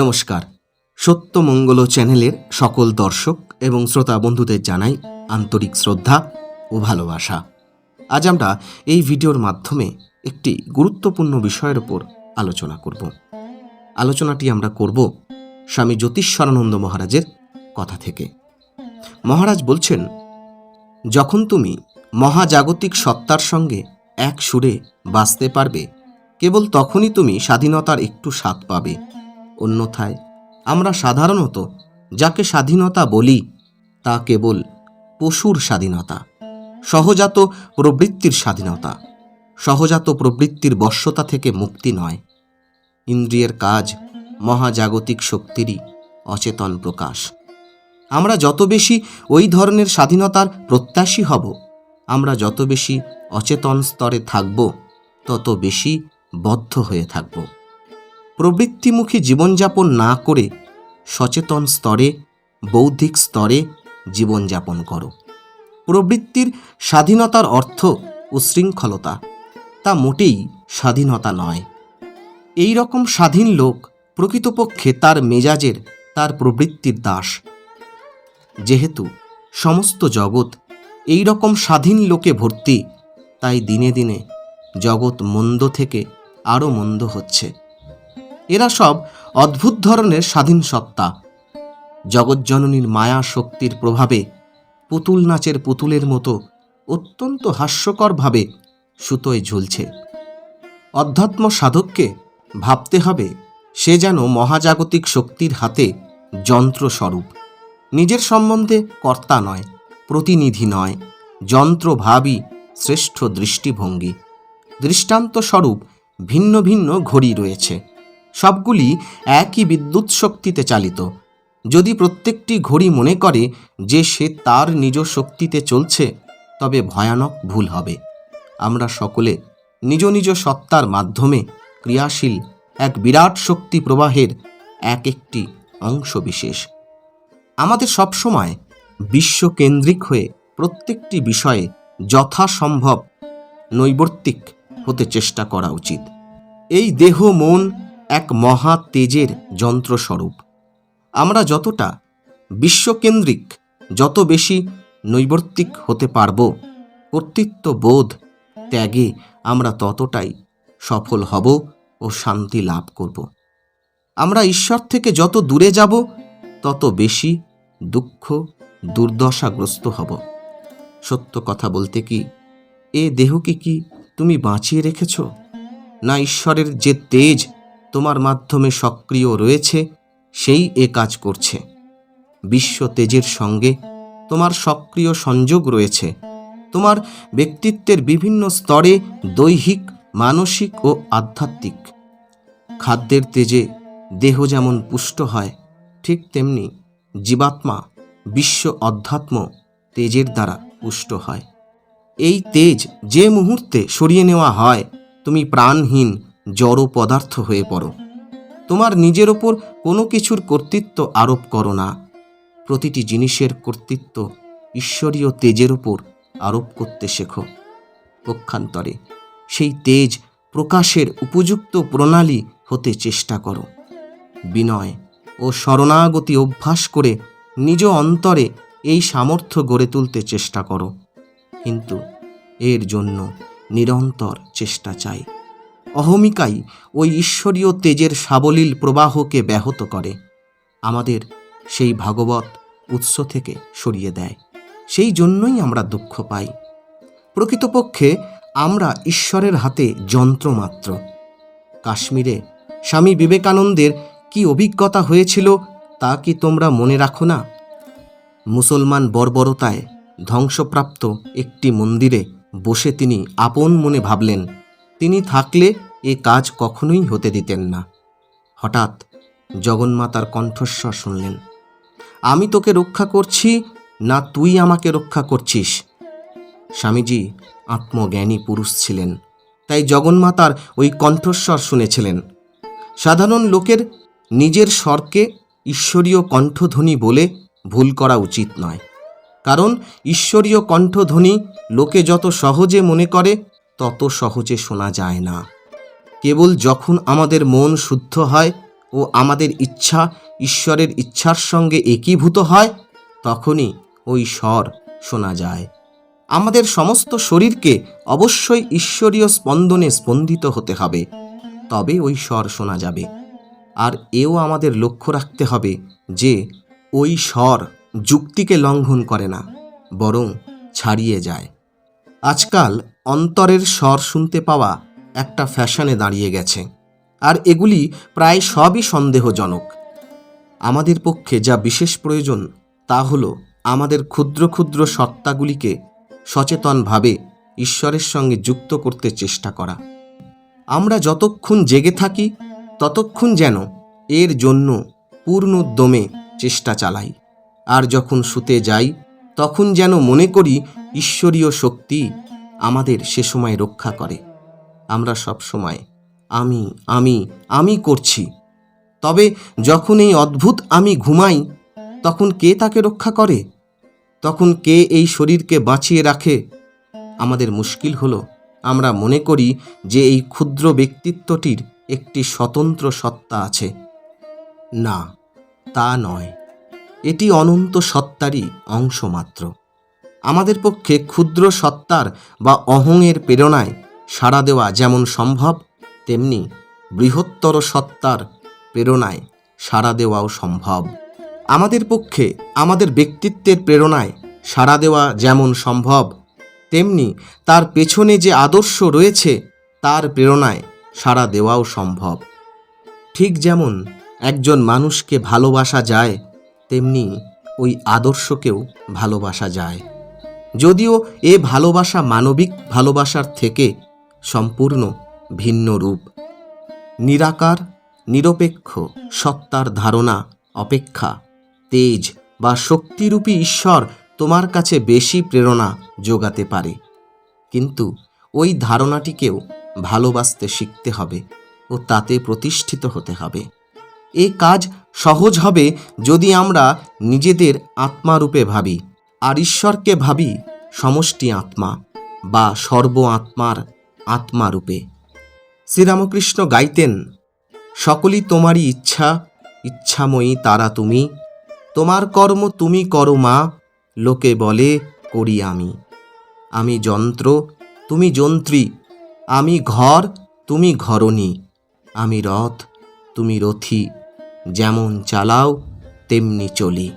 নমস্কার। সত্যমঙ্গল চ্যানেলের সকল দর্শক এবং শ্রোতা বন্ধুদের জানাই আন্তরিক শ্রদ্ধা ও ভালোবাসা। আজ আমরা এই ভিডিওর মাধ্যমে একটি গুরুত্বপূর্ণ বিষয়ের উপর আলোচনা করব। আলোচনাটি আমরা করব স্বামী জ্যোতিষ্বরানন্দ মহারাজের কথা থেকে। মহারাজ বলছেন, যখন তুমি মহাজাগতিক সত্তার সঙ্গে এক সুরে বাঁচতে পারবে, কেবল তখনই তুমি স্বাধীনতার একটু স্বাদ পাবে। অন্যথায় আমরা সাধারণত যাকে স্বাধীনতা বলি, তা কেবল পশুর স্বাধীনতা, সহজাত প্রবৃত্তির স্বাধীনতা, সহজাত প্রবৃত্তির বশ্যতা থেকে মুক্তি নয়। ইন্দ্রিয়ের কাজ মহাজাগতিক শক্তিরই অচেতন প্রকাশ। আমরা যত বেশি ওই ধরনের স্বাধীনতার প্রত্যাশী হব, আমরা যত বেশি অচেতন স্তরে থাকব, তত বেশি বদ্ধ হয়ে থাকব। প্রবৃত্তিমুখী জীবনযাপন না করে সচেতন স্তরে, বৌদ্ধিক স্তরে জীবনযাপন করো। প্রবৃত্তির স্বাধীনতার অর্থ উশৃঙ্খলতা তা মোটেই স্বাধীনতা নয়। এই রকম স্বাধীন লোক প্রকৃতপক্ষে তার মেজাজের, তার প্রবৃত্তির দাস। যেহেতু সমস্ত জগৎ এই রকম স্বাধীন লোকে ভর্তি, তাই দিনে দিনে জগৎ মন্দ থেকে আরও মন্দ হচ্ছে। এরা সব অদ্ভুত ধরনের স্বাধীন সত্তা। জগজ্জননীর মায়া শক্তির প্রভাবে পুতুল নাচের পুতুলের মতো অত্যন্ত হাস্যকরভাবে সুতোয় ঝুলছে। অধ্যাত্ম সাধককে ভাবতে হবে সে যেন মহাজাগতিক শক্তির হাতে যন্ত্রস্বরূপ। নিজের সম্বন্ধে কর্তা নয়, প্রতিনিধি নয়, যন্ত্রভাবী শ্রেষ্ঠ দৃষ্টিভঙ্গি। দৃষ্টান্ত স্বরূপ ভিন্ন ভিন্ন ঘড়ি রয়েছে। সবগুলি একই বিদ্যুৎ শক্তিতে চালিত। যদি প্রত্যেকটি ঘড়ি মনে করে যে সে তার নিজ শক্তিতে চলছে, তবে ভয়ানক ভুল হবে। আমরা সকলে নিজ নিজ সত্তার মাধ্যমে ক্রিয়াশীল এক বিরাট শক্তি প্রবাহের এক একটি অংশ বিশেষ। আমাদের সবসময় বিশ্বকেন্দ্রিক হয়ে প্রত্যেকটি বিষয়ে যথাসম্ভব নৈবর্তিক হতে চেষ্টা করা উচিত। এই দেহ, মন এক মহা তেজের যন্ত্রস্বরূপ। আমরা যতটা বিশ্বকেন্দ্রিক, যত বেশি নৈবর্তিক হতে পারব কর্তৃত্ব বোধ ত্যাগে আমরা ততটাই সফল হব ও শান্তি লাভ করব। আমরা ঈশ্বর থেকে যত দূরে যাব, তত বেশি দুঃখ দুর্দশাগ্রস্ত হব। সত্য কথা বলতে কি, এ দেহকে কি তুমি বাঁচিয়ে রেখেছ? না ঈশ্বরের যে তেজ তোমার মাধ্যমে সক্রিয় রয়েছে, সেই এ কাজ করছে। বিশ্ব তেজের সঙ্গে তোমার সক্রিয় সংযোগ রয়েছে। তোমার ব্যক্তিত্বের বিভিন্ন স্তরে দৈহিক, মানসিক ও আধ্যাত্মিক। খাদ্যের তেজে দেহ যেমন পুষ্ট হয়, ঠিক তেমনি জীবাত্মা বিশ্ব অধ্যাত্ম তেজের দ্বারা পুষ্ট হয়। এই তেজ যে মুহূর্তে সরিয়ে নেওয়া হয়, তুমি প্রাণহীন জড় পদার্থ হয়ে পড়ো। তোমার নিজের ওপর কোনো কিছুর কর্তৃত্ব আরোপ করো না। প্রতিটি জিনিসের কর্তৃত্ব ঈশ্বরীয় তেজের ওপর আরোপ করতে শেখো। পক্ষান্তরে সেই তেজ প্রকাশের উপযুক্ত প্রণালী হতে চেষ্টা করো। বিনয় ও শরণাগতি অভ্যাস করে নিজ অন্তরে এই সামর্থ্য গড়ে তুলতে চেষ্টা করো। কিন্তু এর জন্য নিরন্তর চেষ্টা চাই। অহমিকাই ওই ঈশ্বরীয় তেজের সাবলীল প্রবাহকে ব্যাহত করে। আমাদের সেই ভাগবত উৎস থেকে সরিয়ে দেয়। সেই জন্যই আমরা দুঃখ পাই। প্রকৃতপক্ষে আমরা ঈশ্বরের হাতে যন্ত্রমাত্র কাশ্মীরে স্বামী বিবেকানন্দের কি অভিজ্ঞতা হয়েছিল তা কি তোমরা মনে রাখো না? মুসলমান বর্বরতায় ধ্বংসপ্রাপ্ত একটি মন্দিরে বসে তিনি আপন মনে ভাবলেন তিনি থাকলে এ কাজ কখনোই হতে দিতেন না। হঠাৎ জগন্মাতার কণ্ঠস্বর শুনলেন, আমি তোকে রক্ষা করছি না তুই আমাকে রক্ষা করছিস? স্বামীজি আত্মজ্ঞানী পুরুষ ছিলেন, তাই জগন্মাতার ওই কণ্ঠস্বর শুনেছিলেন। সাধারণ লোকের নিজের স্বরকে ঈশ্বরীয় কণ্ঠধ্বনি বলে ভুল করা উচিত নয়, কারণ ঈশ্বরীয় কণ্ঠধ্বনি লোকে যত সহজে মনে করে তত সহজে শোনা যায় না। কেবল যখন আমাদের মন শুদ্ধ হয় ও আমাদের ইচ্ছা ঈশ্বরের ইচ্ছার সঙ্গে একীভূত হয়, তখনই ওই স্বর শোনা যায়। আমাদের সমস্ত শরীরকে অবশ্যই ঈশ্বরীয় স্পন্দনে স্পন্দিত হতে হবে, তবে ওই স্বর শোনা যাবে। আর এও আমাদের লক্ষ্য রাখতে হবে যে ওই স্বর যুক্তিকে লঙ্ঘন করে না, বরং ছাড়িয়ে যায়। আজকাল অন্তরের স্বর শুনতে পাওয়া একটা ফ্যাশনে দাঁড়িয়ে গেছে। আর এগুলি প্রায় সবই সন্দেহজনক। আমাদের পক্ষে যা বিশেষ প্রয়োজন তা হল আমাদের ক্ষুদ্র ক্ষুদ্র সত্তাগুলিকে সচেতনভাবে ঈশ্বরের সঙ্গে যুক্ত করতে চেষ্টা করা। আমরা যতক্ষণ জেগে থাকি, ততক্ষণ যেন এর জন্য পূর্ণ উদ্যমে চেষ্টা চালাই। আর যখন শুতে যাই, তখন যেন মনে করি ঈশ্বরীয় শক্তি আমাদের সে সময় রক্ষা করে। আমরা সব সময়, আমি আমি আমি করছি। তবে যখন এই অদ্ভুত আমি ঘুমাই, তখন কে তাকে রক্ষা করে? তখন কে এই শরীরকে বাঁচিয়ে রাখে? আমাদের মুশকিল হলো, আমরা মনে করি যে এই ক্ষুদ্র ব্যক্তিত্বটির একটি স্বতন্ত্র সত্তা আছে। না, তা নয়। এটি অনন্ত সত্তারই অংশ মাত্র। আমাদের পক্ষে ক্ষুদ্র সত্তার বা অহংয়ের প্রেরণায় সাড়া দেওয়া যেমন সম্ভব, তেমনি বৃহত্তর সত্তার প্রেরণায় সাড়া দেওয়াও সম্ভব। আমাদের পক্ষে আমাদের ব্যক্তিত্বের প্রেরণায় সাড়া দেওয়া যেমন সম্ভব, তেমনি তার পেছনে যে আদর্শ রয়েছে, তার প্রেরণায় সাড়া দেওয়াও সম্ভব। ঠিক যেমন একজন মানুষকে ভালোবাসা যায়, তেমনি ওই আদর্শকেও ভালোবাসা যায়। যদিও এ ভালোবাসা মানবিক ভালোবাসার থেকে সম্পূর্ণ ভিন্ন রূপ। নিরাকার, নিরপেক্ষ, সত্তার ধারণা, অপেক্ষা, তেজ বা শক্তিরূপী ঈশ্বর তোমার কাছে বেশি প্রেরণা যোগাতে পারে। কিন্তু ওই ধারণাটিকেও ভালোবাসতে শিখতে হবে ও তাতে প্রতিষ্ঠিত হতে হবে। এ কাজ সহজ হবে যদি আমরা নিজেদের আত্মারূপে ভাবি। আর ঈশ্বরকে ভাবি সমষ্টি আত্মা বা সর্ব আত্মার আত্মারূপে শ্রীরামকৃষ্ণ গাইতেন, সকলই তোমারই ইচ্ছা, ইচ্ছাময়ী তারা তুমি। তোমার কর্ম তুমি করো মা, লোকে বলে করি আমি। আমি যন্ত্র, তুমি যন্ত্রী। আমি ঘর, তুমি ঘরণী। আমি রথ, তুমি রথী। যেমন চালাও, তেমনি চলি।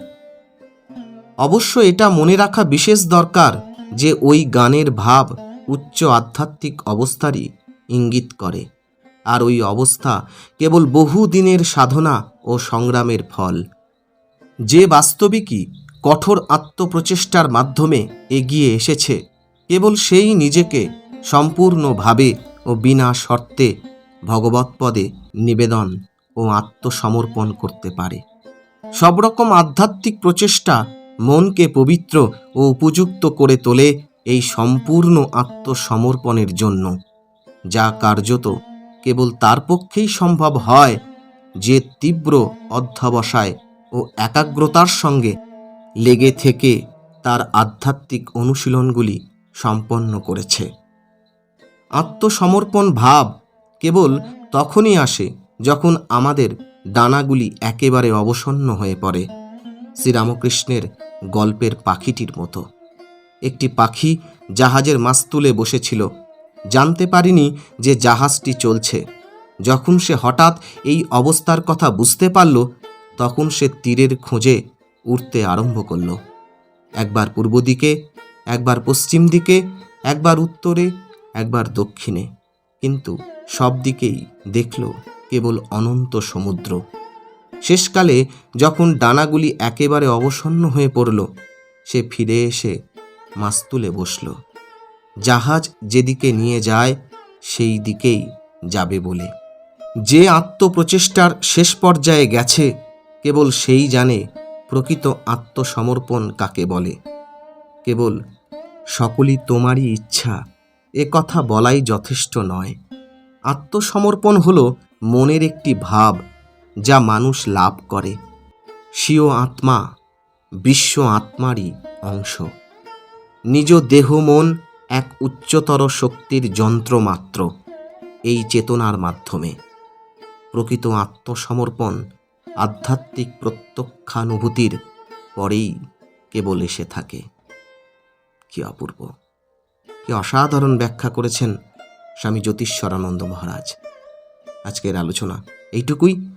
অবশ্য এটা মনে রাখা বিশেষ দরকার যে ওই গানের ভাব উচ্চ আধ্যাত্মিক অবস্থারই ইঙ্গিত করে। আর ওই অবস্থা কেবল বহু দিনের সাধনা ও সংগ্রামের ফল। যে বাস্তবিকই কঠোর আত্মপ্রচেষ্টার মাধ্যমে এগিয়ে এসেছে, কেবল সেই নিজেকে সম্পূর্ণভাবে ও বিনা শর্তে ভগবৎপদে নিবেদন ও আত্মসমর্পণ করতে পারে। সব রকম আধ্যাত্মিক প্রচেষ্টা মনকে পবিত্র ও উপযুক্ত করে তোলে এই সম্পূর্ণ আত্মসমর্পণের জন্য, যা কার্যত কেবল তার পক্ষেই সম্ভব হয় যে তীব্র অধ্যবসায় ও একাগ্রতার সঙ্গে লেগে থেকে তার আধ্যাত্মিক অনুশীলনগুলি সম্পন্ন করেছে। আত্মসমর্পণ ভাব কেবল তখনই আসে যখন আমাদের ডানাগুলি একেবারে অবসন্ন হয়ে পড়ে। শ্রীরামকৃষ্ণের গল্পের পাখিটির মতো। একটি পাখি জাহাজের মাস্তুলে বসেছিল। জানতে পারিনি যে জাহাজটি চলছে। যখন সে হঠাৎ এই অবস্থার কথা বুঝতে পারল, তখন সে তীরের খোঁজে উঠতে আরম্ভ করল। একবার পূর্ব দিকে একবার পশ্চিম দিকে একবার উত্তরে, একবার দক্ষিণে। কিন্তু সব দিকেই দেখল কেবল অনন্ত সমুদ্র। শেষকালে যখন ডানাগুলি একেবারে অবসন্ন হয়ে পড়ল, সে ফিরে এসে মাস্তুলে বসল। জাহাজ যেদিকে নিয়ে যায়, সেই দিকেই যাবে বলে। যে আত্মপ্রচেষ্টার শেষ পর্যায়ে গেছে, কেবল সেই জানে প্রকৃত আত্মসমর্পণ কাকে বলে। কেবল, সকলই তোমারই ইচ্ছা, এ কথা বলাই যথেষ্ট নয়। আত্মসমর্পণ হলো মনের একটি ভাব যা মানুষ লাভ করে। স্বীয় আত্মা, বিশ্ব আত্মারই অংশ। নিজ দেহ মন এক উচ্চতর শক্তির যন্ত্র মাত্র, এই চেতনার মাধ্যমে। প্রকৃত আত্মসমর্পণ, আধ্যাত্মিক প্রত্যক্ষানুভূতির পরেই কেবল এসে থাকে। কি অপূর্ব। কি অসাধারণ ব্যাখ্যা করেছেন স্বামী জ্যোতিষ্বরানন্দ মহারাজ। আজকের আলোচনা এইটুকুই।